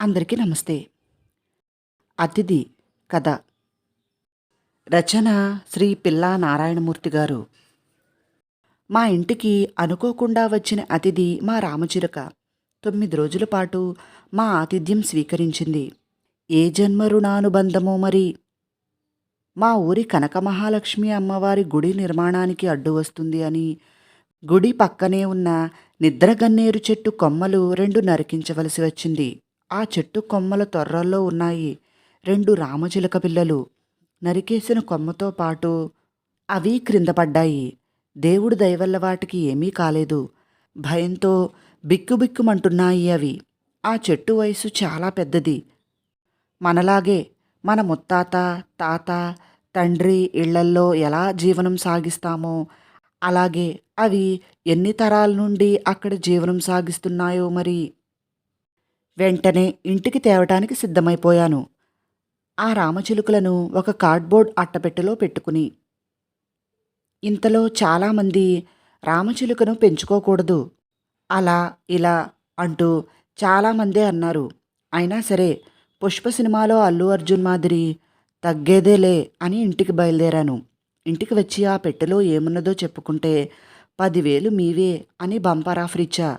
అందరికీ నమస్తే. అతిథి కథ. రచన శ్రీ పిల్లా నారాయణమూర్తి గారు. మా ఇంటికి అనుకోకుండా వచ్చిన అతిథి మా రామచిరక తొమ్మిది రోజుల పాటు మా ఆతిథ్యం స్వీకరించింది. ఏ జన్మ రుణానుబంధమో మరి? మా ఊరి కనక మహాలక్ష్మి అమ్మవారి గుడి నిర్మాణానికి అడ్డు వస్తుంది అని గుడి పక్కనే ఉన్న నిద్రగన్నేరు చెట్టు కొమ్మలు రెండు నరికించవలసి వచ్చింది. ఆ చెట్టు కొమ్మల తొర్రల్లో ఉన్నాయి రెండు రామచిలక పిల్లలు. నరికేసిన కొమ్మతో పాటు అవి క్రింద పడ్డాయి. దేవుడు దయవల్ల వాటికి ఏమీ కాలేదు. భయంతో బిక్కుబిక్కుమంటున్నాయి అవి. ఆ చెట్టు వయసు చాలా పెద్దది. మనలాగే మన ముత్తాత తాత తండ్రి ఇళ్ళల్లో ఎలా జీవనం సాగిస్తామో అలాగే అవి ఎన్ని తరాల నుండి అక్కడ జీవనం సాగిస్తున్నాయో మరి వెంటనే ఇంటికి తేవటానికి సిద్ధమైపోయాను. ఆ రామచిలుకలను ఒక కార్డ్బోర్డ్ అట్టపెట్టెలో పెట్టుకుని. ఇంతలో చాలామంది రామచిలుకను పెంచుకోకూడదు. అలా ఇలా అంటూ చాలామందే అన్నారు. అయినా సరే పుష్ప సినిమాలో అల్లు అర్జున్ మాదిరి తగ్గేదేలే అని ఇంటికి బయలుదేరాను. ఇంటికి వచ్చి ఆ పెట్టెలో ఏమున్నదో చెప్పుకుంటే పదివేలు మీవే అని బంపర్ ఆఫర్ ఇచ్చా.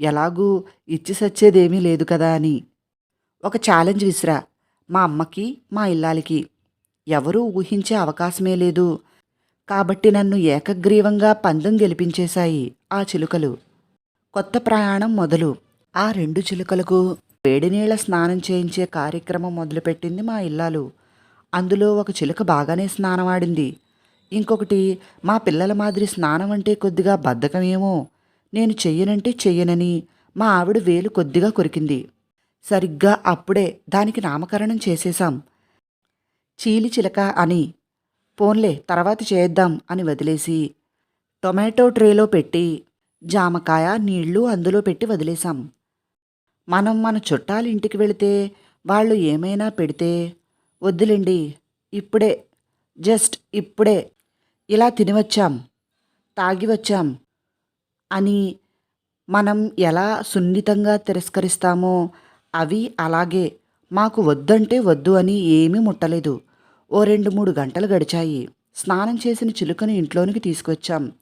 ఎలాగూ ఇచ్చి సచ్చేదేమీ లేదు కదా అని. ఒక ఛాలెంజ్ విసిరా మా అమ్మకి మా ఇల్లాలికి. ఎవరూ ఊహించే అవకాశమే లేదు. కాబట్టి నన్ను ఏకగ్రీవంగా పందెం గెలిపించేశాయి ఆ చిలుకలు. కొత్త ప్రయాణం మొదలు. ఆ రెండు చిలుకలకు వేడినీళ్ళ స్నానం చేయించే కార్యక్రమం మొదలుపెట్టింది మా ఇల్లాలు. అందులో ఒక చిలుక బాగానే స్నానమాడింది. ఇంకొకటి మా పిల్లల మాదిరి స్నానం అంటే కొద్దిగా బద్ధకమేమో. నేను చెయ్యనంటే చెయ్యనని మా ఆవిడ వేలు కొద్దిగా కొరికింది. సరిగ్గా అప్పుడే దానికి నామకరణం చేసేశాం. చీలి చిలక అని పోన్లే తర్వాత చేద్దాం అని వదిలేసి టొమాటో ట్రేలో పెట్టి జామకాయ నీళ్ళు అందులో పెట్టి వదిలేశాం. మనం మన చుట్టాల ఇంటికి వెళితే వాళ్ళు ఏమైనా పెడితే వద్దులేండి ఇప్పుడే జస్ట్ ఇప్పుడే ఇలా తినివచ్చాం తాగి వచ్చాం అని మనం ఎలా సున్నితంగా తిరస్కరిస్తామో అవి అలాగే. మాకు వద్దంటే వద్దు అని ఏమీ ముట్టలేదు. ఓ రెండు మూడు గంటలు గడిచాయి. స్నానం చేసిన చిలుకను ఇంట్లోనికి తీసుకొచ్చాం.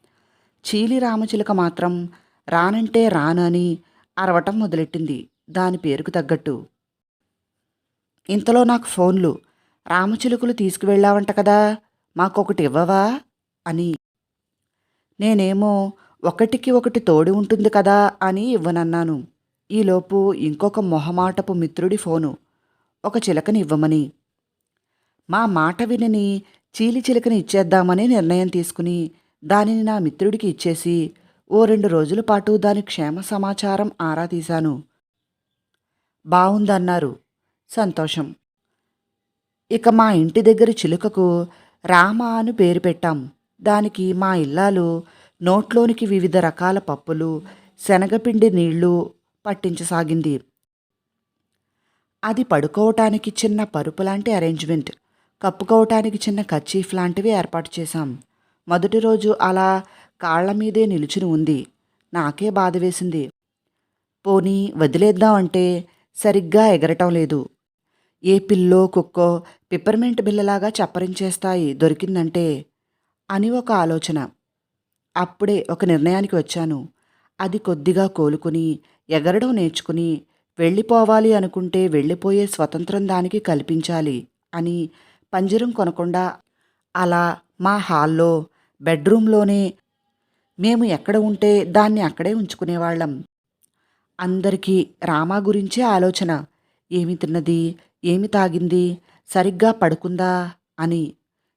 చీలి రామచిలుక మాత్రం రానంటే రానని అరవటం మొదలెట్టింది. దాని పేరుకు తగ్గట్టు. ఇంతలో నాకు ఫోన్లు. రామచిలుకలు తీసుకువెళ్ళావంట కదా మాకొకటి ఇవ్వవా? అని. నేనేమో ఒకటికి ఒకటి తోడి ఉంటుంది కదా అని ఇవ్వనన్నాను. ఈలోపు ఇంకొక మొహమాటపు మిత్రుడి ఫోను. ఒక చిలకని ఇవ్వమని. మా మాట వినని చీలి చిలకని ఇచ్చేద్దామని నిర్ణయం తీసుకుని దానిని నా మిత్రుడికి ఇచ్చేసి ఓ రెండు రోజుల పాటు దాని క్షేమ సమాచారం ఆరా తీశాను. బావుందన్నారు. సంతోషం. ఇక మా ఇంటి దగ్గర చిలుకకు రామ అని పేరు పెట్టాం. దానికి మా ఇల్లాలు నోట్లోనికి వివిధ రకాల పప్పులు శనగపిండి నీళ్ళు పట్టించసాగింది. అది పడుకోవటానికి చిన్న పరుపు లాంటి అరేంజ్మెంట్ కప్పుకోవటానికి చిన్న కచ్చీఫ్ లాంటివి ఏర్పాటు చేశాం. మొదటి రోజు అలా కాళ్ళ మీదే నిలుచుని ఉంది. నాకే బాధ వేసింది. పోనీ వదిలేద్దామంటే సరిగ్గా ఎగరటం లేదు. ఏ పిల్లో కుక్కో పిప్పర్మెంట్ బిల్లలాగా చప్పరించేస్తాయి దొరికిందంటే అని ఒక ఆలోచన. అప్పుడే ఒక నిర్ణయానికి వచ్చాను. అది కొద్దిగా కోలుకుని ఎగరడం నేర్చుకుని వెళ్ళిపోవాలి అనుకుంటే వెళ్ళిపోయే స్వతంత్రం దానికి కల్పించాలి అని పంజరం కొనకుండా అలా మా హాల్లో బెడ్రూమ్లోనే మేము ఎక్కడ ఉంటే దాన్ని అక్కడే ఉంచుకునేవాళ్ళం. అందరికీ రామా గురించే ఆలోచన. ఏమి తిన్నది? ఏమి తాగింది? సరిగ్గా పడుకుందా? అని.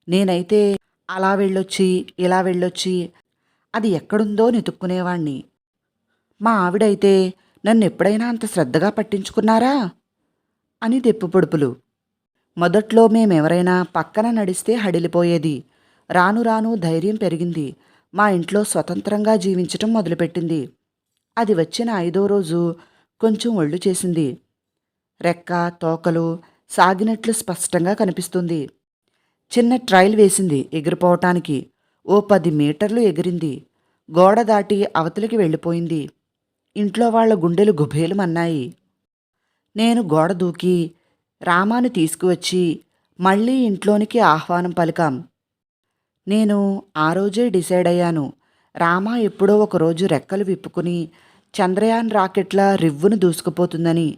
నేనైతే అలా వెళ్ళొచ్చి ఇలా వెళ్ళొచ్చి అది ఎక్కడుందో నెతుక్కునేవాణ్ణి మా ఆవిడైతే నన్ను ఎప్పుడైనా అంత శ్రద్ధగా పట్టించుకున్నారా? అని తెప్పుపొడుపులు మొదట్లో మేమెవరైనా పక్కన నడిస్తే హడిలిపోయేది. రాను రాను ధైర్యం పెరిగింది. మా ఇంట్లో స్వతంత్రంగా జీవించటం మొదలుపెట్టింది. అది వచ్చిన ఐదో రోజు కొంచెం ఒళ్ళు చేసింది. రెక్క తోకలు సాగినట్లు స్పష్టంగా కనిపిస్తుంది. చిన్న ట్రైల్ వేసింది ఎగిరిపోవటానికి. ఓ పది మీటర్లు ఎగిరింది. గోడ దాటి అవతలికి వెళ్ళిపోయింది. ఇంట్లో వాళ్ళ గుండెలు గుభేలుమన్నాయి. నేను గోడ దూకి రామాను తీసుకువచ్చి మళ్ళీ ఇంట్లోనికి ఆహ్వానం పలికాం. నేను ఆ రోజే డిసైడ్ అయ్యాను. రామా ఎప్పుడో ఒకరోజు రెక్కలు విప్పుకుని చంద్రయాన్ రాకెట్ల రివ్వును దూసుకుపోతుందని.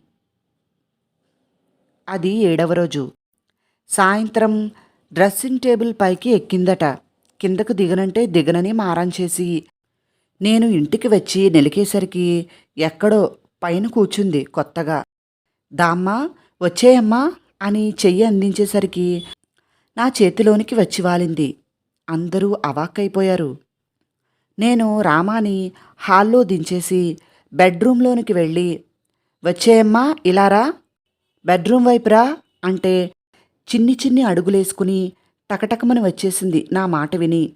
అది ఏడవ రోజు. సాయంత్రం డ్రెస్సింగ్ టేబుల్ పైకి ఎక్కిందట. కిందకు దిగనంటే దిగనని మారం చేసి నేను ఇంటికి వచ్చి నిలికేసరికి ఎక్కడో పైన కూర్చుంది కొత్తగా. దామ్మా వచ్చేయమ్మా అని చెయ్యి అందించేసరికి నా చేతిలోనికి వచ్చి వాలింది. అందరూ అవాక్కైపోయారు. నేను రామాని హాల్లో దించేసి బెడ్రూంలోనికి వెళ్ళి వచ్చేయమ్మా ఇలారా బెడ్రూమ్ వైపురా అంటే చిన్ని చిన్ని అడుగులేసుకుని టకటకమని వచ్చేసింది నా మాట విని.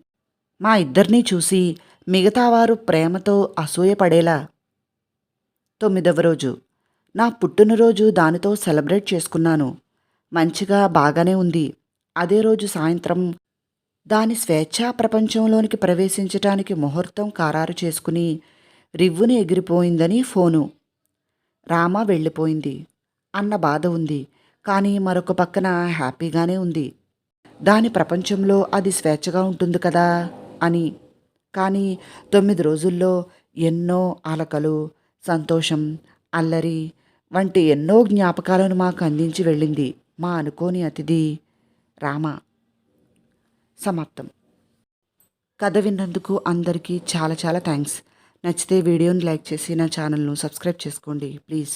మా ఇద్దరినీ చూసి మిగతావారు ప్రేమతో అసూయపడేలా తొమ్మిదవ రోజు. నా పుట్టినరోజు దానితో సెలబ్రేట్ చేసుకున్నాను. మంచిగా బాగానే ఉంది. అదే రోజు సాయంత్రం దాని స్వేచ్ఛా ప్రపంచంలోనికి ప్రవేశించటానికి ముహూర్తం ఖరారు చేసుకుని రివ్వుని ఎగిరిపోయిందని ఫోను. రామ వెళ్ళిపోయింది. అన్న బాధ ఉంది. కానీ మరొక పక్కన హ్యాపీగానే ఉంది. దాని ప్రపంచంలో అది స్వేచ్ఛగా ఉంటుంది కదా? అని. కానీ తొమ్మిది రోజుల్లో ఎన్నో అలకలు సంతోషం అల్లరి వంటి ఎన్నో జ్ఞాపకాలను మాకు అందించి వెళ్ళింది మా అనుకోని అతిథి రామ. సమాప్తం. కథ విన్నందుకు అందరికీ చాలా చాలా థ్యాంక్స్. నచ్చితే వీడియోని లైక్ చేసి నా ఛానల్ను సబ్స్క్రైబ్ చేసుకోండి. ప్లీజ్.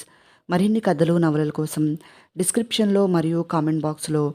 మరిన్ని కథలు నవలల కోసం డిస్క్రిప్షన్లో మరియు కామెంట్ బాక్స్లో